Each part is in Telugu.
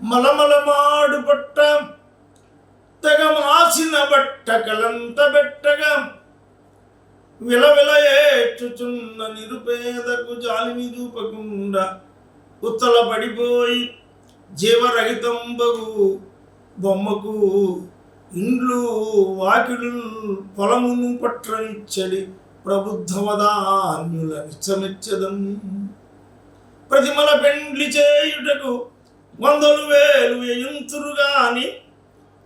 మలమలమాడు పట్ట తెగ మాసిన బట్ట కలంత బెట్టగా విలవిలయేచుచున్న నిరుపేదకు జాలిని చూపకుండా ఉత్తల పడిపోయి జీవరహితంబగు బొమ్మకు ఇండ్లు వాకిలు పొలమును పట్రనిచ్చడి ప్రబుద్ధవదాన్యుల నిచ్చమెచ్చదం. ప్రతిమల పెండ్లి చేయుటకు వందలు వేలు వేయుంతురు గాని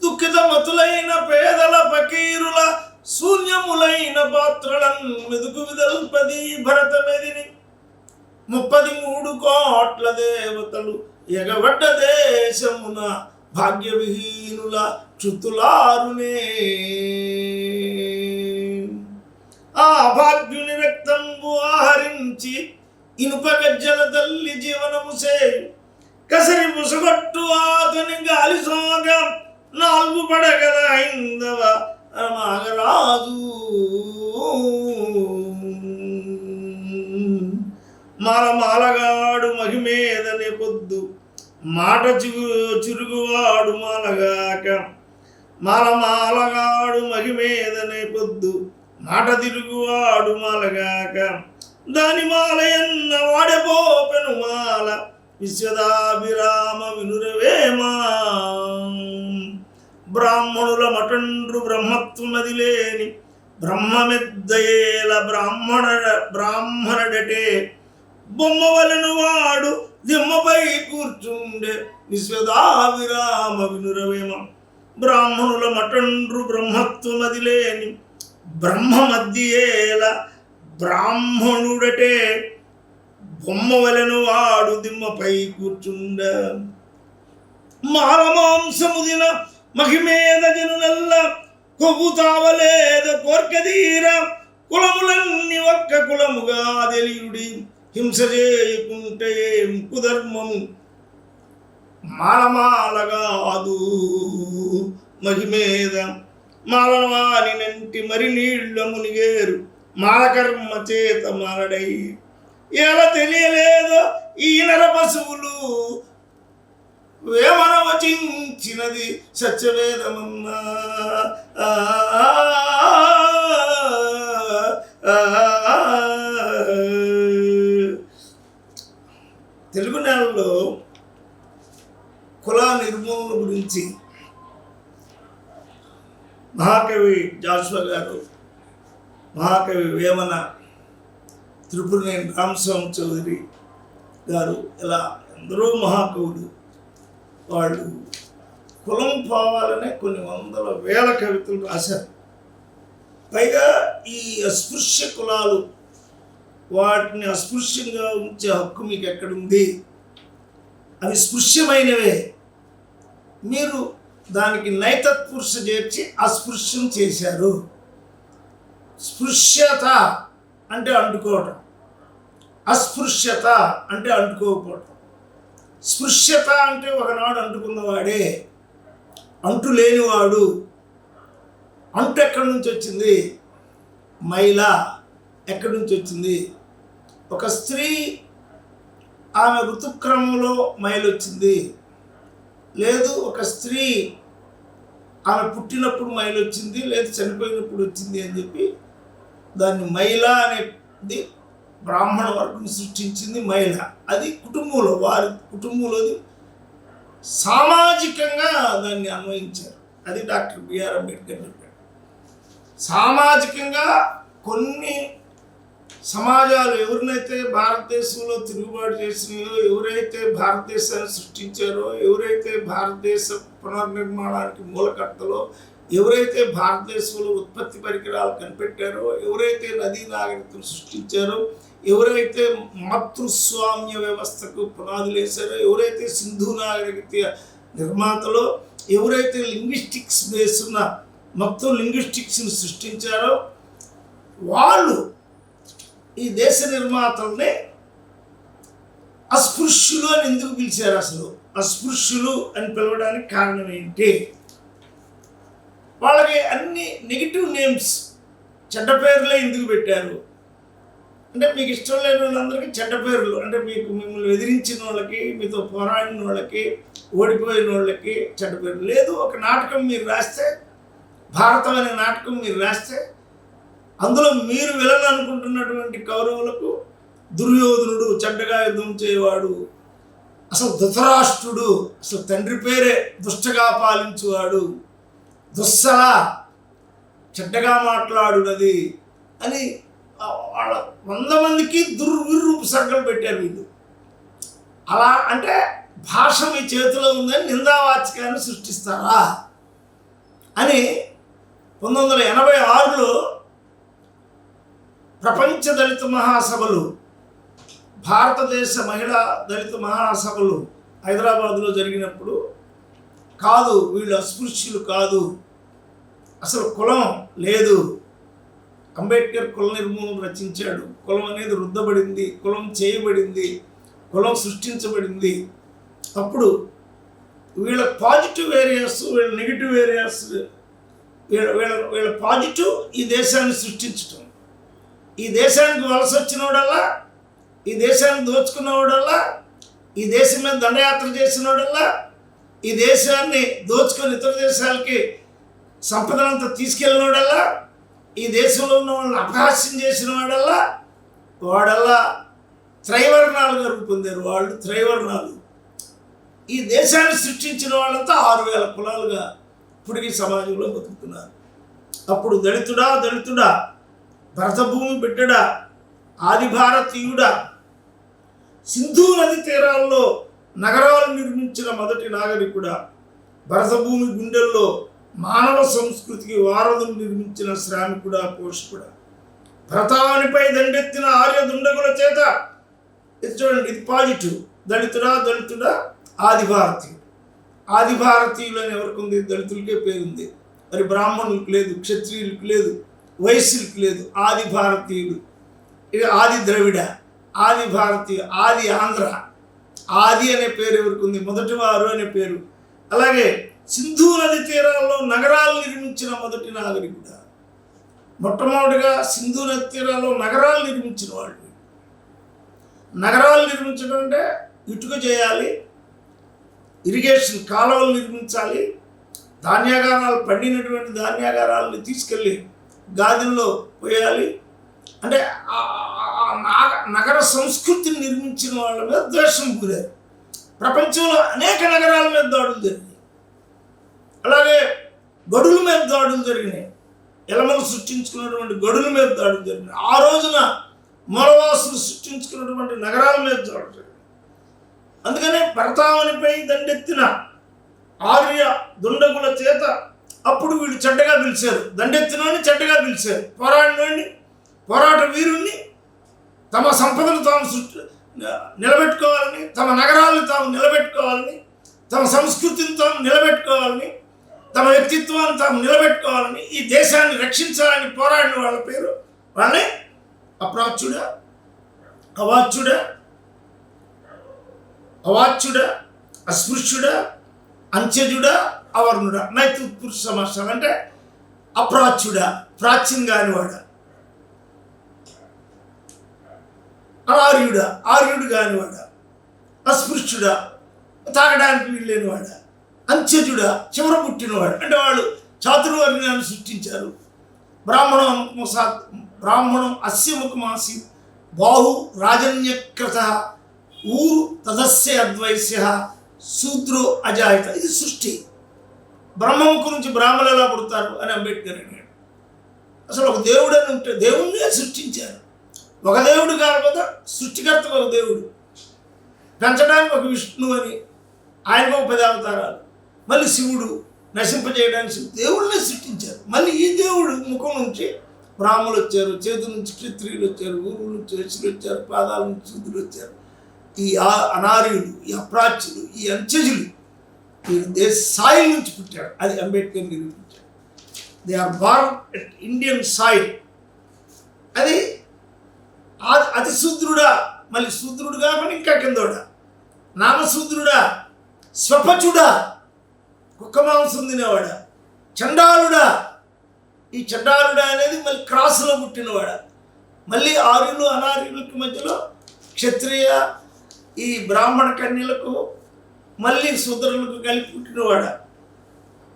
దుఃఖితమతులైన పేదల పకీరుల శూన్యములైన పాత్రలను మెదుకు విదల్పది భరతమెదిని. ముప్పది మూడు కోట్ల దేవతలు ఎగబడ్డ దేశమున భాగ్యవిహీనుల చుతులారునే. ఆ భాగ్యుని రక్తంబు ఆహరించి ఇనుప గజ్జల తల్లి జీవనము చేయు. కసరి ముసుగొట్టు ఆతని గాలి సోగ నాలుగు పడగల ఐందవ మాగరాజు మాల మాలగాడు మహిమేదనే పొద్దు. మాట చిగు చిరుగువాడు మాలగాక. మాల మాలగాడు మహిమేదనే పొద్దు. మాట తిరుగువాడు మాలగాక. దాని మాల ఎన్న వాడబోపెను మాల. విశ్వదాభిరామ వినురవేమా? బ్రాహ్మణుల మటండ్రు బ్రహ్మత్వమది లేని బ్రహ్మమెద్దయేల బ్రాహ్మణ బ్రాహ్మణుడటే. బొమ్మవలను వాడు దిమ్మపై కూర్చుండే విశ్వదావిరామ వినురవేమ? బ్రాహ్మణుల మటండ్రు బ్రహ్మత్వమది లేని బ్రహ్మ బ్రాహ్మణుడటే. బ్రాహ్మణుడటే బొమ్మవలను వాడు దిమ్మపై కూర్చుండ. మారమాంసముదిన మహిమేద జనులల్ల కొవ్వు తావలేద కోర్కదీర కులములన్నీ ఒక్క కులముగా తెలియుడి హింస చేయకుంటే కుధర్మము మాలమాలగాదు మహిమేద మాలవాని నంటి మరి నీళ్ళ మునిగేరు మాలకర్మ చేత మారడై ఎలా తెలియలేదో? ఈ నర పశువులు వేమన వచించినది సత్యవేదమన్నా తెలుగు నేలలో కుల నిర్మూలన గురించి మహాకవి జాషువా గారు మహాకవి వేమన త్రిపురనేని రామస్వామి చౌదరి గారు ఇలా ఎందరో మహాకవులు. వాళ్ళు కులం పోవాలనే కొన్ని వందల వేల కవితలు రాశారు. పైగా ఈ అస్పృశ్య కులాలు వాటిని అస్పృశ్యంగా ఉంచే హక్కు మీకు ఎక్కడుంది అవి స్పృశ్యమైనవే. మీరు దానికి నైతత్పురుష చేర్చి అస్పృశ్యం చేశారు. స్పృశ్యత అంటే అంటుకోవటం. అస్పృశ్యత అంటే అంటుకోకపోవటం. స్పృశ్యత అంటే ఒకనాడు అంటుకున్నవాడే అంటు లేనివాడు అంటు ఎక్కడి నుంచి వచ్చింది? మైల ఎక్కడి నుంచి వచ్చింది? ఒక స్త్రీ ఆమె ఋతుక్రమంలో మైలు వచ్చింది లేదు ఒక స్త్రీ ఆమె పుట్టినప్పుడు మైలు వచ్చింది లేదు చనిపోయినప్పుడు వచ్చింది అని చెప్పి దాన్ని మైల అనేది బ్రాహ్మణ వర్గం సృష్టించింది మహిళ అది కుటుంబంలో వారి కుటుంబంలోది సామాజికంగా దాన్ని అన్వయించారు. అది డాక్టర్ బిఆర్ అంబేద్కర్ చెప్పాడు సామాజికంగా కొన్ని సమాజాలు ఎవరినైతే భారతదేశంలో తిరుగుబాటు చేసినాయో ఎవరైతే భారతదేశాన్ని సృష్టించారో ఎవరైతే భారతదేశం పునర్నిర్మాణానికి మూలకర్తలో ఎవరైతే భారతదేశంలో ఉత్పత్తి పరికరాలు కనిపెట్టారో ఎవరైతే నదీ నాగరికతను సృష్టించారో ఎవరైతే మాతృస్వామ్య వ్యవస్థకు పునాదులు వేశారో ఎవరైతే సింధు నాగరికత నిర్మాతలో ఎవరైతే లింగ్విస్టిక్స్ వేస్తున్న మొత్తం లింగ్విస్టిక్స్ని సృష్టించారో వాళ్ళు ఈ దేశ నిర్మాతల్ని అస్పృశ్యులు అని ఎందుకు పిలిచారు అసలు? అస్పృశ్యులు అని పిలవడానికి కారణం ఏంటి? వాళ్ళకి అన్ని నెగిటివ్ నేమ్స్ చెడ్డ పేర్లే ఎందుకు పెట్టారు? అంటే మీకు ఇష్టం లేని వాళ్ళందరికీ చెడ్డ పేర్లు. అంటే మీకు మిమ్మల్ని ఎదిరించిన వాళ్ళకి మీతో పోరాడిన వాళ్ళకి ఓడిపోయిన వాళ్ళకి చెడ్డ పేర్లు. లేదు ఒక నాటకం మీరు రాస్తే భారతం అనే నాటకం మీరు రాస్తే అందులో మీరు వెళ్ళాలనుకుంటున్నటువంటి కౌరవులకు దుర్యోధనుడు చెడ్డగా యుద్ధం చేయవాడు అసలు ధృతరాష్ట్రుడు అసలు తండ్రి పేరే దుష్టగా పాలించువాడు దుస్సల చెడ్డగా మాట్లాడునది అని వాళ్ళ వంద మందికి దుర్విరూపసర్గలు పెట్టారు వీళ్ళు. అలా అంటే భాష మీ చేతిలో ఉందని నిందావాచకాన్ని సృష్టిస్తారా అని పంతొమ్మిది వందల ఎనభై ఆరులో ప్రపంచ దళిత మహాసభలు భారతదేశ మహిళా దళిత మహాసభలు హైదరాబాదులో జరిగినప్పుడు కాదు వీళ్ళు అస్పృశ్యులు కాదు. అసలు కులం లేదు. అంబేద్కర్ కుల నిర్మూలన రచించాడు. కులం అనేది రుద్దబడింది కులం చేయబడింది కులం సృష్టించబడింది. అప్పుడు వీళ్ళ పాజిటివ్ ఏరియాస్ వీళ్ళ నెగిటివ్ ఏరియాస్ వీళ్ళ వీళ్ళ వీళ్ళ పాజిటివ్ ఈ దేశాన్ని సృష్టించటం. ఈ దేశానికి వలస వచ్చినోడల్లా ఈ దేశాన్ని దోచుకున్నవాడల్లా ఈ దేశం మీద దండయాత్ర చేసినోడల్లా ఈ దేశాన్ని దోచుకొని ఇతర దేశాలకి సంపదనంతా తీసుకెళ్ళినోడల్లా ఈ దేశంలో ఉన్న వాళ్ళని అపహాస్యం చేసిన వాడల్లా వాడల్లా త్రైవరణాలు గారు పొందారు వాళ్ళు త్రైవర్ణాలు. ఈ దేశాన్ని సృష్టించిన వాళ్ళంతా ఆరు వేల కులాలుగా ఇప్పటికీ సమాజంలో బతుకుతున్నారు. అప్పుడు దళితుడా దళితుడా భరతభూమి బిడ్డడా ఆది భారతీయుడా సింధు నది తీరాల్లో నగరాలు నిర్మించిన మొదటి నాగరికుడ భరతభూమి గుండెల్లో మానవ సంస్కృతికి వారధులు నిర్మించిన శ్రామికుడ పోషకుడ. భరతానిపై దండెత్తిన ఆర్య దుండగుల చేత ఇది చూడండి ఇది పాజిటివ్ దళితుడా దళితుడా ఆది భారతీయుడు ఆది భారతీయులు అని ఎవరికి ఉంది? దళితులకే పేరుంది మరి బ్రాహ్మణులకు లేదు క్షత్రియులకు లేదు వైశ్యులకు లేదు ఆది భారతీయులు ఇవి ఆది ద్రవిడ ఆది భారతీయ ఆది ఆంధ్ర. ఆది అనే పేరు ఎవరికి ఉంది మొదటి వారు అనే పేరు. అలాగే సింధు నది తీరాల్లో నగరాలు నిర్మించిన మొదటి నాగరికుడు. మొట్టమొదటిగా సింధు నది తీరాల్లో నగరాలు నిర్మించిన వాళ్ళు. నగరాలు నిర్మించడం అంటే ఇటుక చేయాలి ఇరిగేషన్ కాలువలు నిర్మించాలి ధాన్యాగారాలు పండినటువంటి ధాన్యాగారాలను తీసుకెళ్ళి గాదిల్లో పోయాలి అంటే నగర సంస్కృతిని నిర్మించిన వాళ్ళ మీద ద్వేషం కూరారు ప్రపంచంలో అనేక నగరాల మీద దాడులు జరిగినాయి. అలాగే గడుల మీద దాడులు జరిగినాయి. ఎలమలు సృష్టించుకున్నటువంటి గడుల మీద దాడులు జరిగినాయి. ఆ రోజున మూలవాసులు సృష్టించుకున్నటువంటి నగరాల మీద దాడులు జరిగినాయి. అందుకనే భరతావనిపై దండెత్తిన ఆర్య దుండగుల చేత అప్పుడు వీళ్ళు చెడ్డగా పిలిచారు. దండెత్తినోని చెడ్డగా పిలిచారు. పోరాడినోడిని పోరాట వీరుణ్ణి తమ సంపదను తాము సృష్టి నిలబెట్టుకోవాలని తమ నగరాలను తాము నిలబెట్టుకోవాలని తమ సంస్కృతిని తాము నిలబెట్టుకోవాలని తమ వ్యక్తిత్వాన్ని తాము నిలబెట్టుకోవాలని ఈ దేశాన్ని రక్షించాలని పోరాడిన వాళ్ళ పేరు వాళ్ళే అప్రాచ్యుడా అవాచ్యుడా అవాచ్యుడా అస్పృశ్యుడా అంచెజుడా అవర్ణుడా నైతృ పురుష సమాసం అంటే అప్రాచ్యుడా ప్రాచీన కానివాడా ఆర్యుడా ఆర్యుడు కానివాడా? అస్పృశ్యుడా తాగడానికి వీళ్ళేనివాడా అంత్యజుడా చివర పుట్టినవాడు. అంటే వాళ్ళు చాతుర్వర్ణాన్ని సృష్టించారు. బ్రాహ్మణం ముసా బ్రాహ్మణం అస్యముఖమాసి బాహు రాజన్యకృత ఊరు తదస్య అద్వైస్య శూద్రో అజాయత. ఇది సృష్టి. బ్రహ్మముఖ నుంచి బ్రాహ్మణులు ఎలా పుడతారు అని అంబేద్కర్ అన్నాడు అసలు ఒక దేవుడని ఉంటే దేవుణ్ణే సృష్టించారు. ఒక దేవుడు కాకపోతే సృష్టికర్త ఒక దేవుడు. పెంచడానికి ఒక విష్ణు అని ఆయనకు ఒక పది అవతారాలు. మళ్ళీ శివుడు నశింపజేయడానికి దేవుళ్ళని దేవుడిని సృష్టించారు. మళ్ళీ ఈ దేవుడు ముఖం నుంచి బ్రాహ్మలు వచ్చారు చేతి నుంచి క్షత్రియులు వచ్చారు ఊరు నుంచి వైశ్యులు వచ్చారు పాదాల నుంచి శుద్ధులు వచ్చారు. ఈ ఆ- అనార్యులు ఈ అప్రాచ్యులు ఈ అంచజులు ఈ దేశ సాయి నుంచి పుట్టాడు అది అంబేద్కర్ నిరూపించారు దే ఆర్ బార్న్ ఇండియన్ సాయి అది అతి శూద్రుడా మళ్ళీ శూద్రుడుగా కాకుండా ఇంకా కిందోడా? నామశూద్రుడా స్వపచుడా కుక్క మాంసం తినేవాడా? చండాలుడా? ఈ చండాలుడా అనేది మళ్ళీ క్రాస్లో పుట్టినవాడా? మళ్ళీ ఆర్యులు అనార్యులకి మధ్యలో క్షత్రియ ఈ బ్రాహ్మణ కన్యలకు మళ్ళీ శూద్రులకు కలిపి పుట్టినవాడా?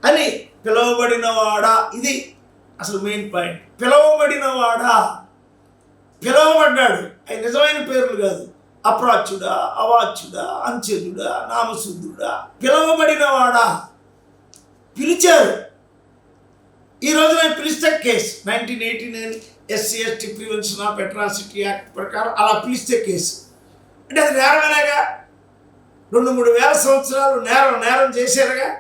అని పిలువబడినవాడా? ఇది అసలు మెయిన్ పాయింట్ పిలువబడినవాడా? పిలవబడ్డాడు ఆయన నిజమైన పేర్లు కాదు. అప్రాచ్యుడా అవాచ్యుడా అంచెలుడా నామశుద్ధుడా పిలవబడినవాడా పిలిచారు. ఈ రోజున పిలిస్తే case. Nineteen eighty nine S C S T prevention of atrocity act ప్రకారం అలా పిలిస్తే కేసు. అంటే అది నేరమేనాగా? రెండు మూడు వేల సంవత్సరాలు నేరం నేరం చేశారుగా?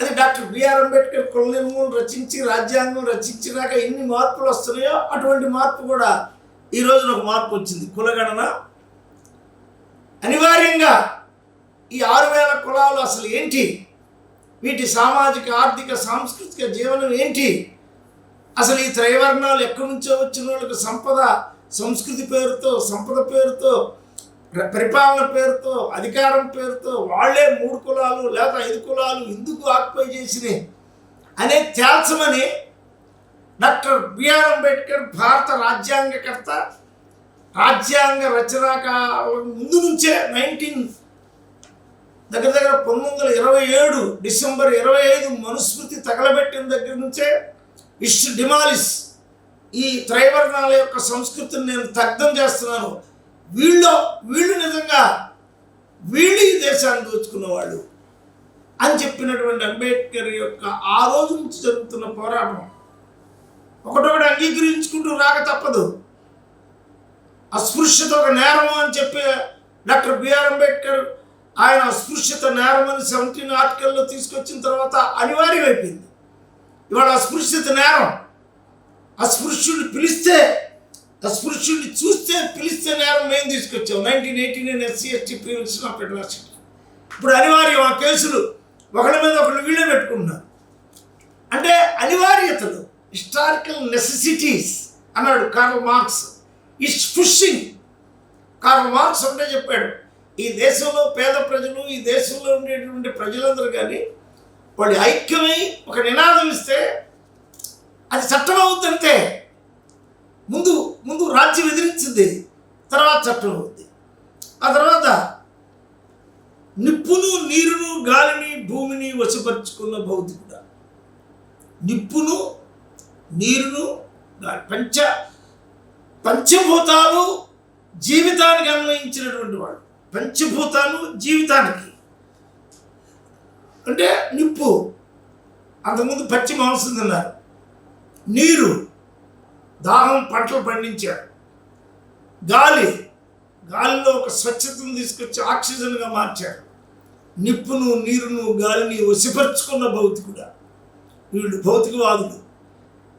అదే డాక్టర్ బిఆర్ అంబేద్కర్ కులనిర్మూలన రచించి రాజ్యాంగం రచించినాక ఎన్ని మార్పులు వస్తున్నాయో అటువంటి మార్పు కూడా ఈ రోజున ఒక మార్పు వచ్చింది. కులగణన అనివార్యంగా ఈ ఆరు వేల కులాలు అసలు ఏంటి? వీటి సామాజిక ఆర్థిక సాంస్కృతిక జీవనం ఏంటి? అసలు ఈ త్రైవర్ణాలు ఎక్కడి నుంచో వచ్చిన వాళ్ళకి సంపద సంస్కృతి పేరుతో సంపద పేరుతో పరిపాలన పేరుతో అధికారం పేరుతో వాళ్ళే మూడు కులాలు లేదా ఐదు కులాలు ఎందుకు ఆక్యుపై చేసినాయి అనే తేల్చమని డాక్టర్ బిఆర్ అంబేద్కర్ భారత రాజ్యాంగకర్త రాజ్యాంగ రచనాకాల ముందు నుంచే నైన్టీన్ దగ్గర దగ్గర పంతొమ్మిది వందల ఇరవై ఏడు డిసెంబర్ ఇరవై ఐదు మనుస్మృతి తగలబెట్టిన దగ్గర నుంచే ఇష్ డిమాలిస్ ఈ త్రైవర్ణాల యొక్క సంస్కృతిని నేను తగ్ధం చేస్తున్నాను. వీళ్ళు వీళ్ళు నిజంగా వీళ్ళు ఈ దేశాన్ని దోచుకున్నవాళ్ళు అని చెప్పినటువంటి అంబేద్కర్ యొక్క ఆ రోజు నుంచి జరుగుతున్న పోరాటం. ఒకటొకటి అంగీకరించుకుంటూ రాక తప్పదు. అస్పృశ్యత ఒక నేరం అని చెప్పి డాక్టర్ బిఆర్ అంబేద్కర్ ఆయన అస్పృశ్యత నేరం అని సెవెంటీన్ ఆర్టికల్లో తీసుకొచ్చిన తర్వాత అనివార్యమైపోయింది. ఇవాళ అస్పృశ్యత నేరం. అస్పృశ్యుడిని పిలిస్తే అస్పృశ్యుడు పిలిస్తే తీసుకొచ్చాం nineteen eighty nine S C S T periods of atrocity ఇప్పుడు అనివార్యం ఆ కేసులు ఒకళ్ళ మీద ఒకళ్ళు వీళ్ళు పెట్టుకుంటున్నారు. అంటే అనివార్యతలు హిస్టారికల్ నెసెసిటీస్ అన్నాడు Karl Marx is pushing Karl Marx ఒకటే చెప్పాడు ఈ దేశంలో పేద ప్రజలు ఈ దేశంలో ఉండేటువంటి ప్రజలందరూ కానీ వాళ్ళు ఐక్యమై ఒక నినాదం ఇస్తే అది చట్టం అవుతుందంటే ముందు ముందు రాజ్యం ఎదిరించింది. తర్వాత చట్టం ఉంది. ఆ తర్వాత నిప్పును నీరును గాలిని భూమిని వశపరుచుకున్న భౌతికుడ. నిప్పును నీరును గాలి. పంచ పంచభూతాలు జీవితానికి అన్వయించినటువంటి వాడు. పంచభూతాలు జీవితానికి. అంటే నిప్పు అంతకుముందు పచ్చి మాంసం తిన్నారు. నీరు దాహం పంటలు పండించారు. గాలి గాలిలో ఒక స్వచ్ఛతను తీసుకొచ్చి ఆక్సిజన్గా మార్చారు. నిప్పును నీరును గాలిని వసిపరుచుకున్న భౌతికుడా? వీళ్ళు భౌతికవాదులు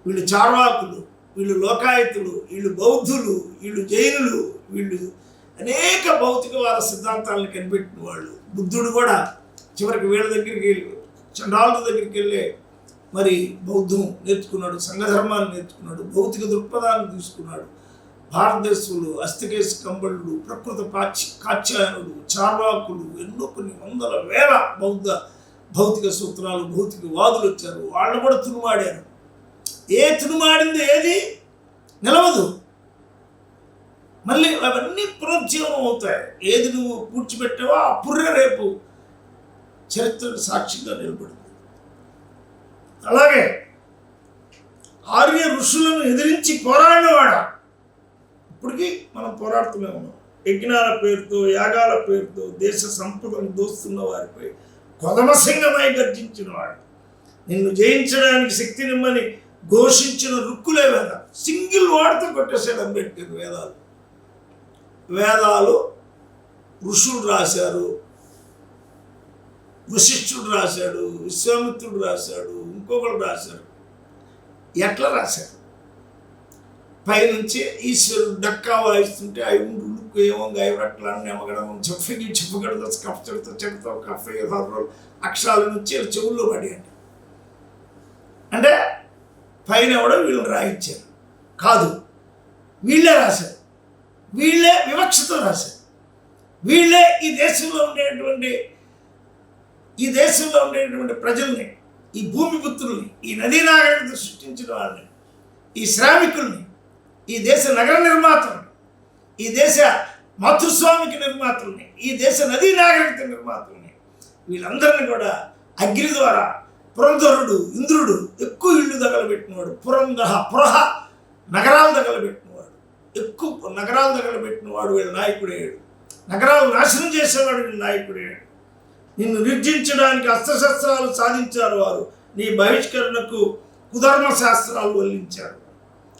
వీళ్ళు చార్వాకులు వీళ్ళు లోకాయతులు వీళ్ళు బౌద్ధులు వీళ్ళు జైనులు వీళ్ళు అనేక భౌతికవాద సిద్ధాంతాలను కనిపెట్టిన వాళ్ళు. బుద్ధుడు కూడా చివరికి వీళ్ళ దగ్గరికి వెళ్ళి చండాలుల దగ్గరికి వెళ్ళే మరి బౌద్ధం నేర్చుకున్నాడు సంఘధర్మాన్ని నేర్చుకున్నాడు భౌతిక దృక్పథాన్ని తీసుకున్నాడు. భారతదేశంలో అస్థికేశ కంబళ్ళు ప్రకృత కాచి కాచ్యాయనులు చార్వాకులు ఎన్నో కొన్ని వందల వేల బౌద్ధ భౌతిక సూత్రాలు భౌతిక వాదులు వచ్చారు. వాళ్ళు కూడా తునుమాడారు ఏ తునుమాడింది ఏది? నిలవదు. మళ్ళీ అవన్నీ పునరుజ్జీవనం అవుతాయి. ఏది నువ్వు పూడ్చిపెట్టావో ఆ పుర్ర రేపు చరిత్రకు సాక్షిగా నిలబడుతుంది. అలాగే ఆర్య ఋషులను ఎదిరించి పోరాడినవాడా? ఇప్పటికీ మనం పోరాడుతూనే ఉన్నాం. యజ్ఞాల పేరుతో యాగాల పేరుతో దేశ సంపదను దోస్తున్న వారిపై కొదమసింగమై గర్జించిన వాడు. నిన్ను జయించడానికి శక్తినిమ్మని ఘోషించిన రుక్కులే వేద. సింగిల్ వాడితో కొట్టేశాడు అంబేద్కర్ వేదాలు. వేదాలు ఋషులు రాశారు వశిష్ఠుడు రాశాడు విశ్వామిత్రుడు రాశాడు ఇంకొకరు రాశారు ఎట్లా రాశారు పైనుంచి ఈశ్వరుడు డక్కా వాయిస్తుంటే అవి ఉండు ఏమో గైవరట్లా నెమగడం చెప్పగి చెప్పగడదు కఫ్ చెడుతో చెడుతో కఫ్ అక్షరాల నుంచి చెవుల్లో పడేయండి. అంటే పైన ఎవడో వీళ్ళని రాయించారు. కాదు వీళ్ళే రాశారు. వీళ్ళే వివక్షతో రాశారు. వీళ్ళే ఈ దేశంలో ఉండేటువంటి ఈ దేశంలో ఉండేటువంటి ప్రజల్ని ఈ భూమిపుత్రుల్ని ఈ నదీ నాగరికత సృష్టించిన వాళ్ళని ఈ శ్రామికుల్ని ఈ దేశ నగర నిర్మాతల్ని ఈ దేశ మాతృస్వామికి నిర్మాతల్ని ఈ దేశ నదీ నాగరికత నిర్మాతల్ని వీళ్ళందరినీ కూడా అగ్ని ద్వారా పురంధరుడు ఇంద్రుడు ఎక్కువ ఇళ్ళు తగలబెట్టినవాడు పురంధర పురహ నగరాలు తగలబెట్టినవాడు ఎక్కువ నగరాలు తగలబెట్టినవాడు వీళ్ళ నాయకుడయ్యాడు. నగరాలు నాశనం చేసేవాడు వీళ్ళ నాయకుడయ్యాడు. నిన్ను నిర్జించడానికి అస్త్రశస్త్రాలు సాధించారు వారు. నీ బహిష్కరణకు కుధర్మ శాస్త్రాలు వల్లించారు.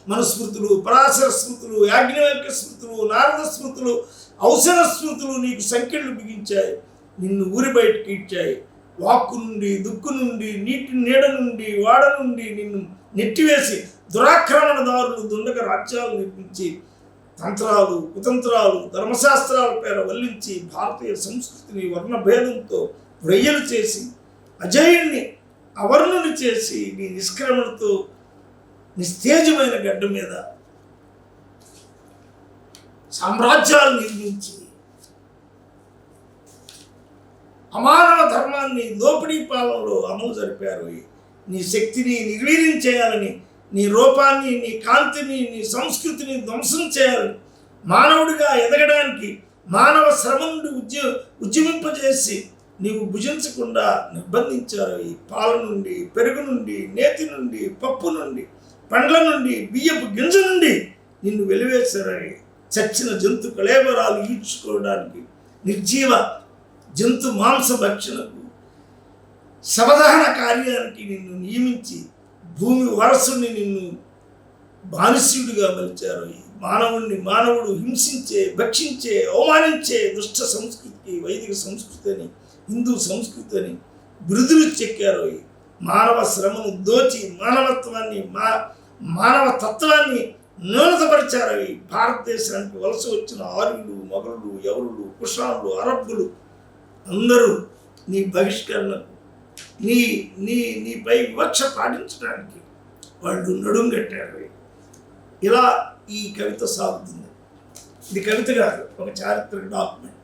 మనుస్మృతులు పరాశర స్మృతులు యాజ్ఞవల్క స్మృతులు నారద స్మృతులు ఔషధ స్మృతులు నీకు సంఖ్యలు బిగించాయి నిన్ను ఊరి బయటకి ఇచ్చాయి. వాక్కు నుండి దుక్కు నుండి నీటి నీడ నుండి వాడ నుండి నిన్ను నెట్టివేసి దురాక్రమణదారులు దుండగ రాజ్యాలు నిర్మించి తంత్రాలు కుతంత్రాలు ధర్మశాస్త్రాల పేర వల్లించి భారతీయ సంస్కృతిని వర్ణభేదంతో రొయ్యలు చేసి అజయుణ్ణి అవర్ణుని చేసి నీ నిష్క్రమణతో నిస్తేజమైన గడ్డ మీద సామ్రాజ్యాలు నిర్మించి అమానవ ధర్మాన్ని దోపిడీ పాలనలో అమలు జరిపారు. నీ శక్తిని నిర్వీర్యం చేయాలని నీ రూపాన్ని నీ కాంతిని నీ సంస్కృతిని ధ్వంసం చేయాలని మానవుడిగా ఎదగడానికి మానవ శ్రమ నుండి ఉద్య ఉద్యమింపజేసి నీవు భుజించకుండా నిర్బంధించారు. ఈ పాల నుండి పెరుగు నుండి నేతి నుండి పప్పు నుండి పండ్ల నుండి బియ్యపు గింజ నుండి నిన్ను వెలివేశారని చచ్చిన జంతు కళేబరాలు ఈడ్చుకోవడానికి నిర్జీవ జంతు మాంస భక్షణకు శవదహన కార్యానికి నిన్ను నియమించి భూమి వారసుని నిన్ను బానిసీయుడిగా మలిచారు. మానవుణ్ణి మానవుడు హింసించే భక్షించే అవమానించే దుష్ట సంస్కృతికి వైదిక సంస్కృతి అని హిందూ సంస్కృతి అని బిరుదులు చెక్కారు. మానవ శ్రమను దోచి మానవత్వాన్ని మా మానవ తత్వాన్ని న్యూనతపరిచారు. అవి భారతదేశానికి వలస వచ్చిన ఆర్యులు మొగలు ఎవరులు కుషాలు అరబ్బులు అందరూ నీ బహిష్కరణకు నీ నీ నీపై వివక్ష పాటించడానికి వాళ్ళు నడుం కట్టారు. ఇలా ఈ కవిత సాగుతుంది. ఇది కవిత కాదు ఒక చారిత్రక డాక్యుమెంట్